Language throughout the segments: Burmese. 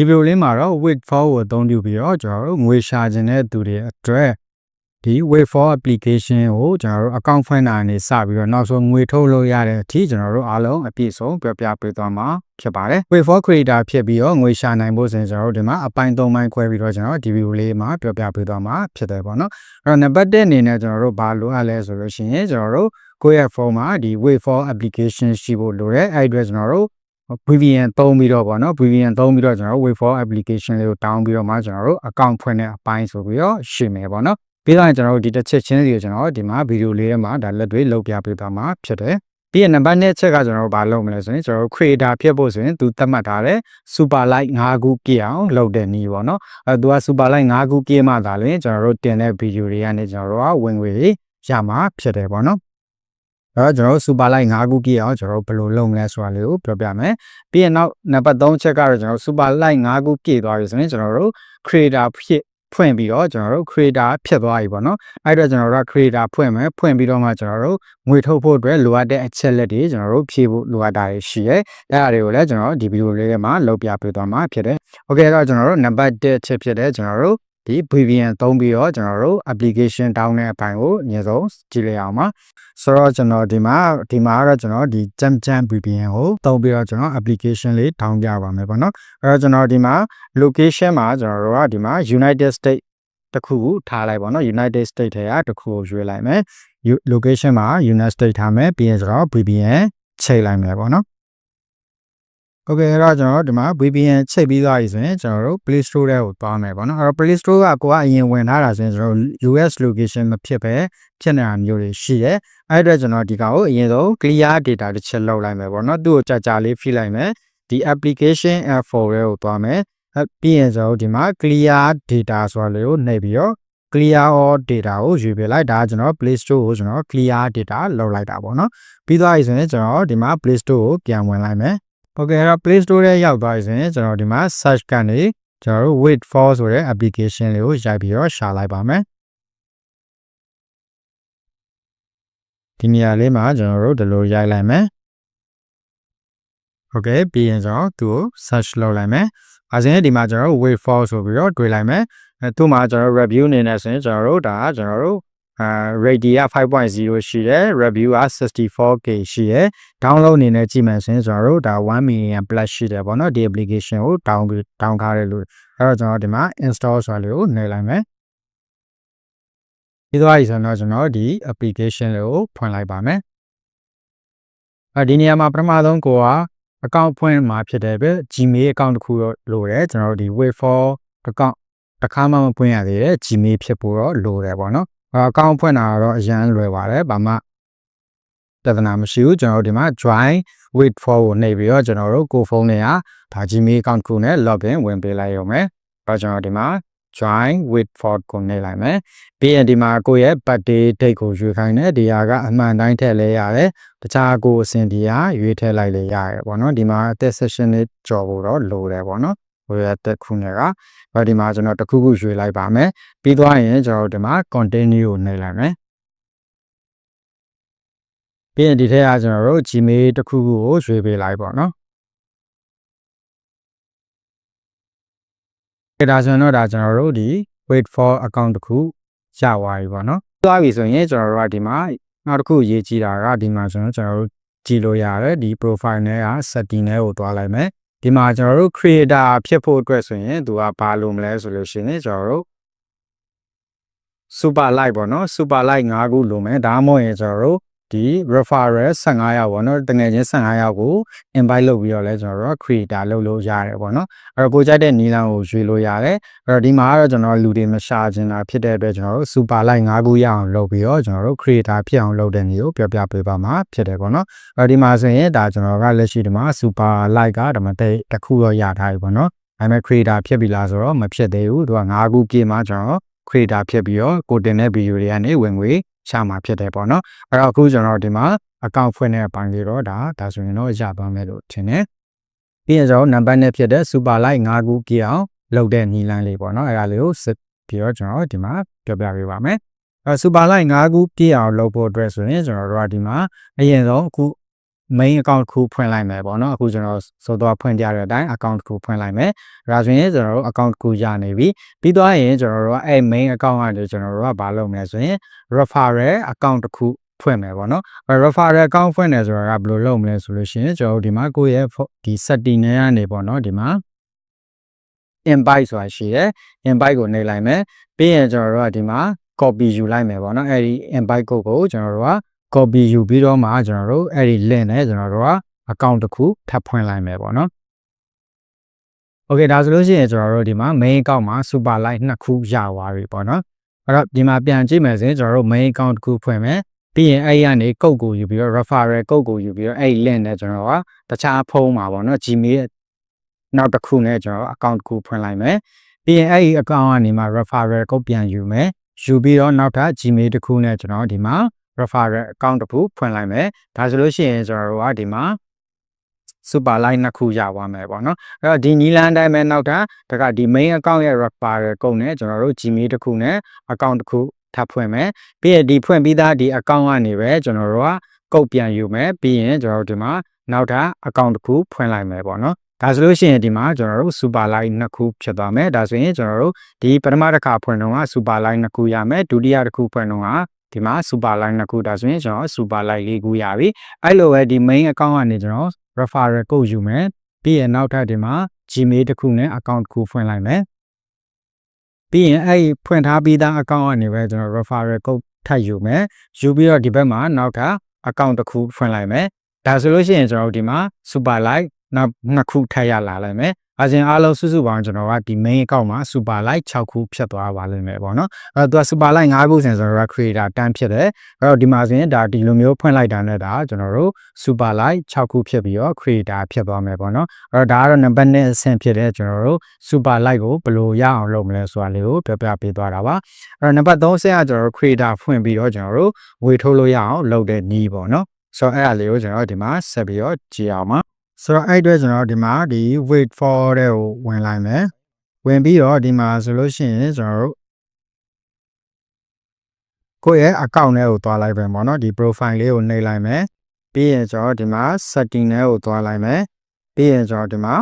ဒီဗီဒီယိုလေးမှာတော့ wait for ကိုအသုံးပြုပြီးတော့ကျွန်တော်တို့ငွေရှာခြင်းတဲ့သူတွေအတွက်ဒီ wait for application ကိုကျွန်တော်တို့ account ဖွင့်တာနေစပြီးတော့နောက်ဆုံးငွေထုတ်လို့ရတဲ့အထိကျွန်တော်တို့အားလုံးအပြည့်စုံပြောပြပေးသွားမှာဖြစ်ပါတယ် wait for creator ဖြစ်ပြီးတော့ငွေရှာနိုင်ဖို့ဆိုရင်ကျွန်တော်တို့ဒီမှာအပိုင်း၃ပိုင်းခွဲပြီးတော့ကျွန်တော်ဒီဗီဒီယိုလေးမှာပြောပြပေးသွားမှာဖြစ်တယ်ပေါ့နော်အဲ့တော့နံပါတ်1အနေနဲ့ကျွန်တော်တို့ဘာလိုအပ်လဲဆိုလို့ရှိရင်ကျွန်တော်တို့ကိုယ့်ရဲ့ phone မှာဒီ wait for application ရှိဖို့လိုတယ်အဲ့ဒီအတွက်ကျွန်တော်တို့ VPN သုံးပြီးတော့ပေါ့နော် VPN သုံးပြီးတော့ကျွန်တော်တို့ wait for application လေးကိုတောင်းပြီးတော့မှကျွန်တော်တို့ account ဖွင့်တဲ့အပိုင်းဆိုပြီးတော့ရှင်းမယ်ပေါ့နော်ပြီးတော့ကျွန်တော်တို့ဒီတစ်ချက်ချင်းစီကိုကျွန်တော်ဒီမှာဗီဒီယိုလေးထဲမှာဒါလက်တွေလောက်ပြပေးသွားမှာဖြစ်တယ်ပြီးရင်နံပါတ်1ချက်ကကျွန်တော်တို့ဘာလုပ်မလဲဆိုရင်ကျွန်တော်တို့ creator ဖြစ်ဖို့ဆိုရင်သူသတ်မှတ်ထားတဲ့ super like 5ခုပြည့်အောင်လုပ်တဲ့နည်းပေါ့နော်အဲသူက super like 5ခုပြည့်မှသာလျှင်ကျွန်တော်တို့တင်တဲ့ဗီဒီယိုတွေကနေကျွန်တော်တို့ကဝင်ငွေရမှာဖြစ်တယ်ပေါ့နော် တော့ကျွန်တော်တို့ super light 5ခုပြည့်အောင်ကျွန်တော်တို့ဘယ်လိုလုပ်မလဲဆိုတာလေးကိုပြောပြမယ်။ပြီးရင်နောက်နံပါတ်3ချက်ကတော့ကျွန်တော်တို့ super light 5ခုပြည့်သွားပြီဆိုရင်ကျွန်တော်တို့ creator ဖြစ်ဖွင့်ပြီးတော့ကျွန်တော်တို့ creator ဖြစ်သွားပြီပေါ့နော်။အဲ့တော့ကျွန်တော်တို့က creator ဖွင့်မယ်ဖွင့်ပြီးတော့မှကျွန်တော်တို့ငွေထုတ်ဖို့အတွက်လိုအပ်တဲ့အချက်လက်တွေကျွန်တော်တို့ဖြည့်ဖို့လိုအပ်တာတွေရှိရဲ။အဲ့ဒါတွေကိုလည်းကျွန်တော်တို့ဒီဗီဒီယိုလေးထဲမှာလုပ်ပြပေးသွားမှာဖြစ်တယ်။ Okay အဲ့တော့ကျွန်တော်တို့နံပါတ်1ချက်ဖြစ်တဲ့ကျွန်တော်တို့ ဒီ VPN သုံးပြီးတော့ကျွန်တော်တို့ application တောင်းတဲ့အပိုင်းကိုအရင်ဆုံးကြည့်လိုက်အောင်ပါဆိုတော့ကျွန်တော်ဒီမှာဒီမှာကတော့ကျွန်တော်ဒီ Jam Jam VPN ကိုသုံးပြီးတော့ကျွန်တော် application လေးတောင်းပြပါမယ်ပေါ့နော်အဲ့တော့ကျွန်တော်ဒီမှာ location မှာကျွန်တော်တို့ကဒီမှာ United States တစ်ခုကိုထားလိုက်ပါတော့ United States ထဲကတစ်ခုကိုရွေးလိုက်မယ် location မှာ United States ထားမယ်ပြီးရင်ကျွန်တော် VPN ချိန်လိုက်မယ်ပေါ့နော် ဟုတ်ကဲ့အဲ့တော့ကျွန်တော်တို့ဒီမှာ VPN ချိတ်ပြီးသွားပြီဆိုရင်ကျွန်တော်တို့ Play Store ထဲကိုသွားမယ်ပေါ့နော်အဲ့တော့ Play Store ကကိုကအရင်ဝင်ထားတာဆိုရင်ကျွန်တော်တို့ US location မဖြစ်ပဲဖြစ်နေတာမျိုးတွေရှိတယ်အဲ့အတွက်ကျွန်တော်ဒီကောင်ကိုအရင်ဆုံး clear data တစ်ချက်လောက်လိုက်မယ်ပေါ့နော်သူ့ကိုကြာကြာလေးဖိလိုက်မယ်ဒီ application info ရဲကိုသွားမယ်ပြီးရင်ကျွန်တော်တို့ဒီမှာ clear data ဆိုတာလေးကိုနှိပ်ပြီးတော့ clear all data ကိုယူပြလိုက်ဒါကျွန်တော် Play Store ကိုကျွန်တော် clear data လောက်လိုက်တာပေါ့နော်ပြီးသွားပြီဆိုရင်ကျွန်တော်ဒီမှာ Play Store ကိုပြန်ဝင်လိုက်မယ် ဟုတ်ကဲ့အဲ့တော့ Play Store ထဲရောက်သွားပြီဆိုရင်ကျွန်တော်ဒီမှာ search ကနေကျွန်တော်တို့ wait for ဆိုတဲ့ application လေးကိုရိုက်ပြီးတော့ရှာလိုက်ပါမယ်ဒီနေရာလေးမှာကျွန်တော်တို့ဒီလိုရိုက်လိုက်မယ်ဟုတ်ကဲ့ပြီးရင်ကျွန်တော်သူ့ကို search လုပ်လိုက်မယ်အဲဆိုရင်ဒီမှာကျွန်တော်တို့ wait for ဆိုပြီးတော့တွေ့လိုက်မယ်အဲသူ့မှာကျွန်တော် review အနေနဲ့ဆိုရင်ကျွန်တော်တို့ဒါကျွန်တော်တို့ အာ rate က5.0ရှိတယ် review က 64k ရှိတယ် download အနေနဲ့ကြည့်မယ်ဆိုရင်ကျွန်တော်တို့ဒါ1 million plus ရှိတယ်ပေါ့နော်ဒီ application ကို down down ထားတယ်လို့အဲ့တော့ကျွန်တော်ဒီမှာ install ဆိုတာလေးကိုနှိပ်လိုက်မယ်ပြီးသွားပြီဆိုတော့ကျွန်တော်ဒီ application လေးကိုဖွင့်လိုက်ပါမယ်အဲဒီနေရာမှာပထမဆုံးကိုက account ဖွင့်မှာဖြစ်တယ်ပဲ Gmail account တစ်ခုလိုတယ်ကျွန်တော်တို့ဒီ wait for account တခါမှမဖွင့်ရသေးတဲ့ Gmail ဖြစ်ဖို့တော့လိုတယ်ပေါ့နော် အကောင့်ဖွင့်တာတော့အရန်လွယ်ပါတယ်ဘာမှတဒနာမရှိဘူးကျွန်တော်တို့ဒီမှာ join wait for ကိုနှိပ်ပြီးတော့ကျွန်တော်တို့ကိုဖုန်းနဲ့ကဒါ Gmail account ကိုနဲ့ login ဝင်ပေးလိုက်ရုံပဲ။ဒါကျွန်တော်ဒီမှာ join wait for ကိုနှိပ်လိုက်မယ်။ပြီးရင်ဒီမှာကိုယ့်ရဲ့ birthday date ကိုရွေးခိုင်းတယ်ဒီဟာကအမှန်တိုင်းထည့်လဲရတယ်။တခြားကိုအဆင်ဒီဟာရွေးထည့်လိုက်လေရတယ်ပေါ့နော်။ဒီမှာအသက် session လေးကြော်ဖို့တော့လိုတယ်ပေါ့နော်။ ဟိုရတက်ခုနဲ့ကဒီမှာကျွန်တော်တခုခုရွေလိုက်ပါမယ်ပြီးသွားရင်ကျွန်တော်ဒီမှာ continue ကိုနှိပ်လိုက်မယ်ပြီးရင်ဒီထက်ကကျွန်တော်တို့ Gmail တခုခုကိုရွေပေးလိုက်ပေါ့နော်ဒါဆိုရင်တော့ဒါကျွန်တော်တို့ဒီ wait for account တခုရသွားပြီပေါ့နော်သွားပြီဆိုရင်ကျွန်တော်တို့ကဒီမှာနောက်တစ်ခုရေးကြည့်တာကဒီမှာဆိုရင်ကျွန်တော်တို့ကြည့်လို့ရတယ်ဒီ profile နဲ့က setting နဲ့ကိုသွားလိုက်မယ် ဒီမှာကျွန်တော်တို့ creator ဖြစ်ဖို့အတွက်ဆိုရင်သူကဘာလို့မလဲဆိုလို့ရှိရင်ကျွန်တော်တို့ super like ပေါ့နော် super like 5ခုလိုမယ်ဒါမှမဟုတ်ရင်ကျွန်တော်တို့ ဒီ referral 15ယောက်ပေါ့နော်တကယ်ချင်း15ယောက်ကို invite လုပ်ပြီးတော့လဲကျွန်တော်တို့ creator လုပ်လို့ရတယ်ပေါ့နော်အဲ့တော့ကိုကြိုက်တဲ့နီလန်းကိုရွေးလို့ရတယ်အဲ့တော့ဒီမှာကတော့ကျွန်တော်လူတွေမရှာချင်တာဖြစ်တဲ့အတွက်ကျွန်တော်တို့ super like 5ခုရအောင်လုပ်ပြီးတော့ကျွန်တော်တို့ creator ဖြစ်အောင်လုပ်တဲ့နည်းကိုပြောပြပေးပါမှာဖြစ်တယ်ပေါ့နော်အဲ့တော့ဒီမှာဆိုရင်ဒါကျွန်တော်ကလက်ရှိဒီမှာ super like ကဒါမှတဲ့တစ်ခုတော့ရထားပြီပေါ့နော်ဒါပေမဲ့ creator ဖြစ်ပြီလားဆိုတော့မဖြစ်သေးဘူးသူက5ခုပြည့်မှကျွန်တော် creator ဖြစ်ပြီးတော့ကိုတင်တဲ့ဗီဒီယိုတွေကနေဝင်ငွေ ရှာမှာဖြစ်တယ်ပေါ့နော်အဲ့တော့အခုကျွန်တော်ဒီမှာ account ဖွင့်တဲ့အပိုင်းလေးတော့ဒါဒါဆိုရင်တော့ရပါမယ်လို့ထင်တယ်ပြီးရင်ကျွန်တော်နံပါတ်နဲ့ဖြစ်တဲ့ super like 5ခုပြည့်အောင်လုပ်တဲ့နီလန်းလေးပေါ့နော်အဲ့ဒါလေးကိုစစ်ပြီးတော့ကျွန်တော်ဒီမှာပြောပြပေးပါမယ်အဲ super like 5ခုပြည့်အောင်လုပ်ဖို့အတွက်ဆိုရင်ကျွန်တော်တို့ကဒီမှာအရင်ဆုံးအခု main account တစ်ခုဖွင့်လိုက်မယ်ပေါ့နော်အခုကျွန်တော်ဆိုတော့ဖွင့်ကြတဲ့အတိုင်း account တစ်ခုဖွင့်လိုက်မယ်ဒါဆိုရင်ကျွန်တော်တို့ account တစ်ခုရနေပြီပြီးသွားရင်ကျွန်တော်တို့ကအဲ့ main account ကနေကျွန်တော်တို့ကဘာလုပ်မလဲဆိုရင် referral account တစ်ခုဖွင့်မယ်ပေါ့နော် referral account ဖွင့်တယ်ဆိုတာကဘယ်လိုလုပ်မလဲဆိုလို့ရှိရင်ကျွန်တော်တို့ဒီမှာကိုယ့်ရဲ့ဒီ setting နဲ့ကနေပေါ့နော်ဒီမှာ invite ဆိုတာရှိတယ် invite ကိုနှိပ်လိုက်မယ်ပြီးရင်ကျွန်တော်တို့ကဒီမှာ copy ယူလိုက်မယ်ပေါ့နော်အဲ့ဒီ invite code ကိုကျွန်တော်တို့က copy ယူပြီးတော့မှကျွန်တော်တို့အဲ့ဒီ link နဲ့ကျွန်တော်တို့က account တစ်ခုထပ်ဖွင့်လိုက်မယ်ပေါ့နော် Okay ဒါဆိုလို့ရှိရင်ကျွန်တော်တို့ဒီမှာ main account မှာ super like နှစ်ခုရသွားပြီပေါ့နော်အဲ့တော့ဒီမှာပြန်ကြည့်မယ်ဆိုရင်ကျွန်တော်တို့ main account တစ်ခုဖွင့်မယ်ပြီးရင်အဲ့ဒီကနေ code ကိုယူပြီးတော့ referral code ကိုယူပြီးတော့အဲ့ဒီ link နဲ့ကျွန်တော်ကတခြားဖုန်းမှာပေါ့နော် Gmail နောက်တစ်ခုနဲ့ကျွန်တော် account တစ်ခုဖွင့်လိုက်မယ်ပြီးရင်အဲ့ဒီ account ကနေမှ referral code ပြန်ယူမယ်ယူပြီးတော့နောက်ထပ် Gmail တစ်ခုနဲ့ကျွန်တော်ဒီမှာ referral account တစ်ခုဖွင့်လိုက်မယ်ဒါဆိုလို့ရှိရင်ကျွန်တော်တို့ကဒီမှာ super line နှစ်ခုရသွားမယ်ပေါ့နော်အဲ့တော့ဒီနီလန်တိုင်းပဲနောက်တာဒါကဒီ main account ရဲ့ referral code နဲ့ကျွန်တော်တို့ Gmail တစ်ခုနဲ့ account တစ်ခုထပ်ဖွင့်မယ်ပြီးရင်ဒီဖွင့်ပြီးသားဒီ account ကနေပဲကျွန်တော်တို့ကကုတ်ပြန်ယူမယ်ပြီးရင်ကျွန်တော်တို့ဒီမှာနောက်တာ account တစ်ခုဖွင့်လိုက်မယ်ပေါ့နော်ဒါဆိုလို့ရှိရင်ဒီမှာကျွန်တော်တို့ super line နှစ်ခုဖြစ်သွားမယ်ဒါဆိုရင်ကျွန်တော်တို့ဒီပထမတစ်ခါဖွင့်တော့က super line နှစ်ခုရမယ်ဒုတိယတစ်ခုဖွင့်တော့က ဒီမှာ super line နှစ်ခုဒါဆိုရင်ကျွန်တော် super line လေးခုရပြီအဲ့လိုပဲဒီ main account ကနေကျွန်တော် referral code ယူမယ်ပြီးရင်နောက်ထပ်ဒီမှာ Gmail တစ်ခုနဲ့ account တစ်ခုဖွင့်လိုက်မယ်ပြီးရင်အဲ့ဒီဖွင့်ထားပြီးသား account ကနေပဲကျွန်တော် referral code ထပ်ယူမယ်ယူပြီးတော့ဒီဘက်မှာနောက်ထပ် account တစ်ခုဖွင့်လိုက်မယ်ဒါဆိုလို့ရှိရင်ကျွန်တော်တို့ဒီမှာ super like နောက်နှစ်ခုထပ်ရလာလိုက်မယ်အရင်အားလုံးစုစုပေါင်းကျွန်တော်ကဒီ main account မှာ super like 6ခုဖြတ်သွားပါလိမ့်မယ်ပေါ့နော်အဲ့တော့သူက super like 5ခုစင်ဆိုတော့ creator တန်းဖြစ်တယ်အဲ့တော့ဒီမှာဆိုရင်ဒါဒီလိုမျိုးဖွင့်လိုက်တာနဲ့ဒါကျွန်တော်တို့ super like 6ခုဖြစ်ပြီးတော့ creator ဖြစ်သွားမယ်ပေါ့နော်အဲ့တော့ဒါကတော့ number 1အဆင့်ဖြစ်တဲ့ကျွန်တော်တို့ super like ကိုဘယ်လိုရအောင်လုပ်မလဲဆိုတာလေးကိုပြောပြပေးသွားတာပါအဲ့တော့ number 3အဆင့်ကကျွန်တော်တို့ creator ဖွင့်ပြီးတော့ကျွန်တော်တို့ဝေထုတ်လို့ရအောင်လုပ်တဲ့နည်းပေါ့နော်ဆိုတော့အဲ့ဒါလေးကိုကျွန်တော်ဒီမှာဆက်ပြီးတော့ကြည့်အောင်ပါ ဆိုတော့အဲ့အတွက်ကျွန်တော်ဒီမှာဒီ wait for တဲ့ကိုဝင်လိုက်မယ်ဝင်ပြီးတော့ဒီမှာဆိုလို့ရှိရင်ကျွန်တော်တို့ကိုယ့်ရဲ့ account ထဲကိုသွားလိုက်ပဲပေါ့နော်ဒီ profile လေးကိုနှိပ်လိုက်မယ်ပြီးရင်ကျွန်တော်ဒီမှာ setting ထဲကိုသွားလိုက်မယ်ပြီးရင်ကျွန်တော်ဒီမှာ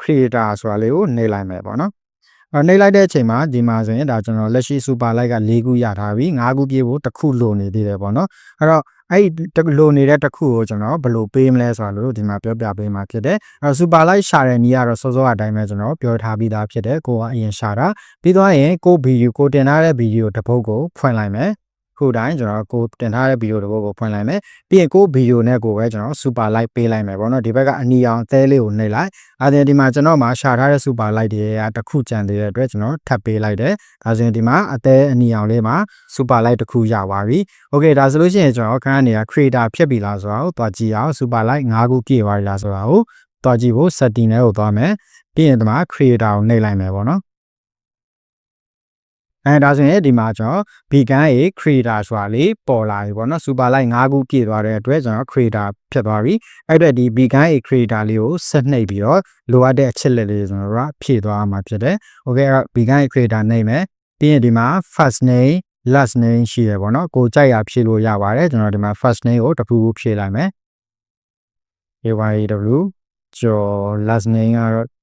creator ဆိုတာလေးကိုနှိပ်လိုက်မယ်ပေါ့နော်အဲနှိပ်လိုက်တဲ့အချိန်မှာဒီမှာဆိုရင်ဒါကျွန်တော်လက်ရှိ super like က၄ခုရထားပြီ၅ခုပြေးဖို့တစ်ခုလိုနေသေးတယ်ပေါ့နော်အဲ့တော့ အဲ့ဒီလိုနေတဲ့တစ်ခုကိုကျွန်တော်ဘယ်လိုပေးမလဲဆိုတာလို့ဒီမှာပြောပြပေးမှာဖြစ်တယ်အဲ super like ရှာတဲ့နည်းကတော့စောစောအတိုင်းပဲကျွန်တော်ပြောထားပြီးသားဖြစ်တယ်ကိုကအရင်ရှာတာပြီးသွားရင်ကိုဗီဒီယိုကိုတင်ထားတဲ့ဗီဒီယိုတစ်ပုဒ်ကိုဖွင့်လိုက်မယ် ခုတိုင်းကျွန်တော်ကိုတင်ထားတဲ့ဗီဒီယိုတစ်ပုဒ်ကိုဖွင့်လိုက်မယ်ပြီးရင်ကိုဗီဒီယိုနဲ့ကိုပဲကျွန်တော် super like ပေးလိုက်မယ်ပေါ့နော်ဒီဘက်ကအနီအောင်အသေးလေးကိုနှိပ်လိုက်အဲဒီဒီမှာကျွန်တော်မှာရှာထားတဲ့ super like တွေကတစ်ခုကြံသေးတဲ့အတွက်ကျွန်တော်ထပ်ပေးလိုက်တယ်ဒါဆိုရင်ဒီမှာအသေးအနီအောင်လေးမှာ super like တစ်ခုရပါပြီ okay ဒါဆိုလို့ရှိရင်ကျွန်တော်ခဏနေရ creator ဖြစ်ပြီလားဆိုတာကိုတွားကြည့်အောင် super like 5ခုပြည့်သွားပြီလားဆိုတာကိုတွားကြည့်ဖို့ setting ထဲကိုသွားမယ်ပြီးရင်ဒီမှာ creator ကိုနှိပ်လိုက်မယ်ပေါ့နော် အဲဒါဆိုရင်ဒီမှာကျွန်တော် vegan ရေ creator ဆိုတာလေးပေါ်လာပြီပေါ့နော် super like 5ခုပြည့်သွားတဲ့အတွက်ကျွန်တော် creator ဖြစ်သွားပြီအဲ့အတွက်ဒီ vegan ရေ creator လေးကိုဆက်နှိပ်ပြီးတော့လိုအပ်တဲ့အချက်လက်လေးကျွန်တော်တို့ကဖြည့်သွားမှာဖြစ်တယ် okay အဲ့တော့ vegan ရေ creator နှိပ်မယ်ပြီးရင်ဒီမှာ first name last name ရှိရပေါ့နော်ကိုကြိုက်ရဖြည့်လို့ရပါတယ်ကျွန်တော်ဒီမှာ first name ကိုတစ်ခုခုဖြည့်လိုက်မယ် AYW ကျော် last name ကတော့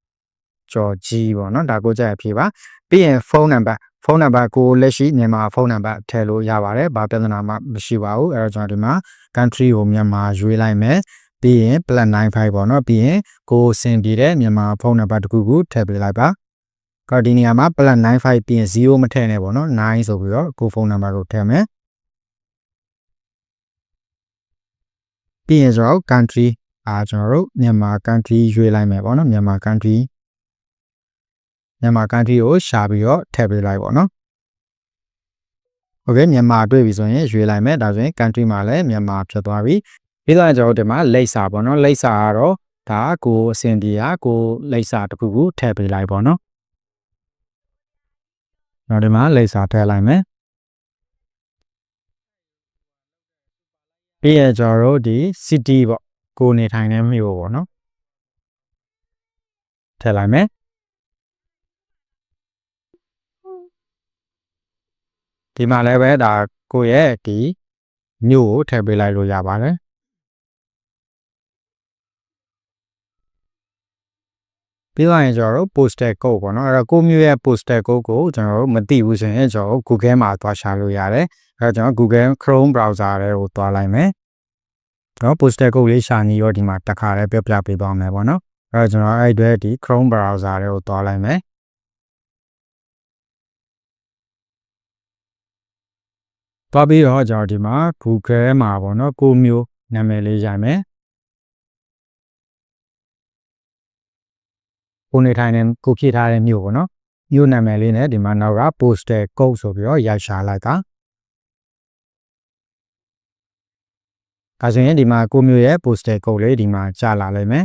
ကျော် G ပေါ့နော်ဒါကိုကြိုက်ရဖြည့်ပါပြီးရင် phone number ဖုန်းနံပါတ်ကိုလက်ရှိမြန်မာဖုန်းနံပါတ်ထည့်လို့ရပါတယ်။ဘာပြဿနာမှမရှိပါဘူး။အဲတော့ကျွန်တော်ဒီမှာ country ကိုမြန်မာရွေးလိုက်မယ်။ပြီးရင် plus 95ပေါ့နော်။ပြီးရင်ကိုစင်ပြတဲ့မြန်မာဖုန်းနံပါတ်တစ်ခုခုထည့်ပေးလိုက်ပါ။ကော်ဒီနီယာမှာ plus 95ပြီးရင်0မထည့်နဲ့ပေါ့နော်။9ဆိုပြီးတော့ကိုဖုန်းနံပါတ်ကိုထည့်မယ်။ပြီးရင်ကျွန်တော် country အာကျွန်တော်တို့မြန်မာ country ရွေးလိုက်မယ်ပေါ့နော်။မြန်မာ country မြန်မာ country ကိုရှာပြီးတော့ထည့်ပေးလိုက်ပါတော့။ Okay မြန်မာတွေ့ပြီဆိုရင်ရွေးလိုက်မယ်ဒါဆိုရင် country မှာလည်းမြန်မာဖြစ်သွားပြီ။ပြီးတော့ကျွန်တော်တို့ဒီမှာလိပ်စာပေါ့နော်လိပ်စာကတော့ဒါကိုအဆင်ပြေတာကိုလိပ်စာတစ်ခုခုထည့်ပေးလိုက်ပါတော့။နောက်ဒီမှာလိပ်စာထည့်လိုက်မယ်။ပြီးရကျွန်တော်တို့ဒီ city ပေါ့ကိုနေထိုင်တဲ့မြို့ပေါ့နော်ထည့်လိုက်မယ် ဒီမှာလည်းပဲဒါကိုယ့်ရဲ့ဒီညို့ကိုထည့်ပေးလိုက်လို့ရပါတယ်ပြီးတော့ရင်ကျွန်တော်တို့ poster code ပေါ့နော်အဲ့တော့ကိုမျိုးရဲ့ poster code ကိုကျွန်တော်တို့မသိဘူးဆိုရင်ကျွန်တော်တို့ Google မှာသွားရှာလို့ရတယ်အဲ့တော့ကျွန်တော် Google Chrome browser ထဲကိုသွားလိုက်မယ်ကျွန်တော် poster code လေးရှာနေရောဒီမှာတခါလေးပြပြပေးသွားမယ်ပေါ့နော်အဲ့တော့ကျွန်တော်အဲ့ဒီဒီ Chrome browser ထဲကိုသွားလိုက်မယ် သွားပြီးတော့ကျွန်တော်ဒီမှာ Google မှာပေါ့နော်ကိုမျိုးနာမည်လေးရိုက်မယ်ကိုနေထိုင်တဲ့ကိုဖြည့်ထားတဲ့မြို့ပေါ့နော်မြို့နာမည်လေးနဲ့ဒီမှာနောက်က postal code ဆိုပြီးတော့ရိုက်ရှာလိုက်ကဒါဆိုရင်ဒီမှာကိုမျိုးရဲ့ postal code လေးဒီမှာကြာလာလိမ့်မယ်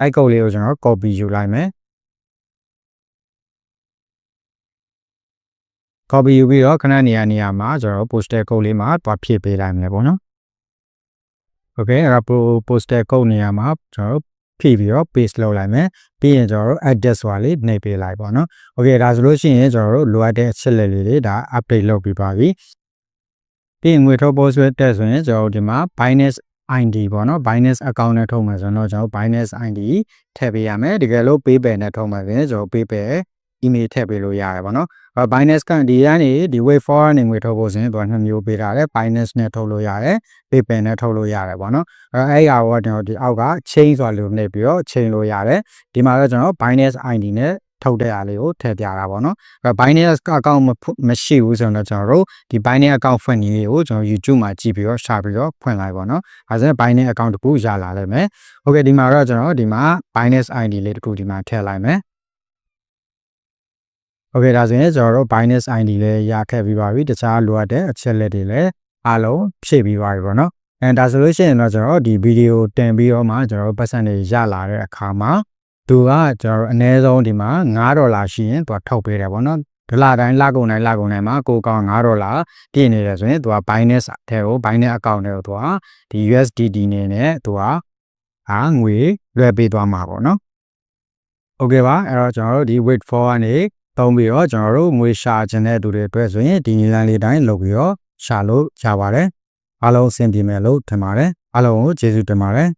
အဲ့ code လေးကိုကျွန်တော် copy ယူလိုက်မယ် copy ယူပြီးတော့ခဏနေရာနေရာမှာကျွန်တော် postal code လေးမှာတွားဖြည့်ပေးလိုက်မယ်ပေါ့နော် okay အဲ့တော့ postal code နေရာမှာကျွန်တော်ဖြည့်ပြီးတော့ paste လုပ်လိုက်မယ်ပြီးရင်ကျွန်တော်တို့ address ဆိုတာလေးနှိပ်ပေးလိုက်ပေါ့နော် okay ဒါဆိုလို့ရှိရင်ကျွန်တော်တို့လိုအပ်တဲ့အချက်လက်လေးတွေဒါ update လုပ်ပြီးပါပြီပြီးရင်ငွေထုတ် post တက်ဆိုရင်ကျွန်တော်တို့ဒီမှာ Binance ID ပေါ့နော် Binance account နဲ့ထုတ်မယ်ဆိုတော့ကျွန်တော် Binance ID ထည့်ပေးရမယ်တကယ်လို့ PayPal နဲ့ထုတ်မယ်ဆိုရင်ကျွန်တော် PayPal email ထည့်ပေးလို့ရတယ်ပေါ့နော်။ Binance ကဒီကနေဒီ way forward နေငွေထုတ်ဖို့ဆိုရင်သူကနှစ်မျိုးပေးထားတယ်။ Binance နဲ့ထုတ်လို့ရတယ်။ PayPal နဲ့ထုတ်လို့ရတယ်ပေါ့နော်။အဲအဲ့ဟာကကျွန်တော်ဒီအောက်က chain ဆိုတာလို့နေပြီးတော့ chain လို့ရတယ်။ဒီမှာတော့ကျွန်တော် Binance ID နဲ့ထုတ်တဲ့အားလေးကိုထည့်ပြတာပေါ့နော်။အဲ Binance account မရှိဘူးဆိုတော့ကျွန်တော်တို့ဒီ Binance account ဖွင့်နည်းလေးကိုကျွန်တော် YouTube မှာကြည့်ပြီးတော့ရှာပြီးတော့ဖွင့်လိုက်ပေါ့နော်။အဲဒါဆိုရင် Binance account တခုရလာလိမ့်မယ်။ Okay ဒီမှာတော့ကျွန်တော်ဒီမှာ Binance ID လေးတခုဒီမှာထည့်လိုက်မယ်။ Okay ဒါဆိုရင်ကျွန်တော်တို့ Binance ID လည်းရခဲ့ပြီးပါပြီတခြားလိုအပ်တဲ့အချက်လက်တွေလည်းအားလုံးဖြည့်ပြီးပါပြီပေါ့နော်အဲဒါဆိုလို့ရှိရင်တော့ကျွန်တော်ဒီဗီဒီယိုတင်ပြီးတော့မှကျွန်တော်ပတ်စံတွေရလာတဲ့အခါမှာသူကကျွန်တော်အနည်းဆုံးဒီမှာ9ဒေါ်လာရှိရင်သူကထုတ်ပေးတယ်ပေါ့နော်ဒလတိုင်းလကုန်တိုင်းလကုန်တိုင်းမှာကိုကောင်9ဒေါ်လာပြည့်နေတယ်ဆိုရင်သူက Binance ထဲကို Binance account ထဲကိုသူကဒီ USDT နေနဲ့သူကအာငွေလွှဲပေးသွားမှာပေါ့နော်โอเคပါအဲ့တော့ကျွန်တော်တို့ဒီ wait for ကနေ သုံးပြီးတော့ကျွန်တော်တို့ငွေရှာခြင်းတဲ့သူတွေအတွက်ဆိုရင်ဒီနည်းလမ်းလေးတိုင်းလုပ်ပြီးတော့ရှာလို့ရပါတယ်အားလုံးအဆင်ပြေမယ်လို့ထင်ပါတယ်အားလုံးကိုကျေးဇူးတင်ပါတယ်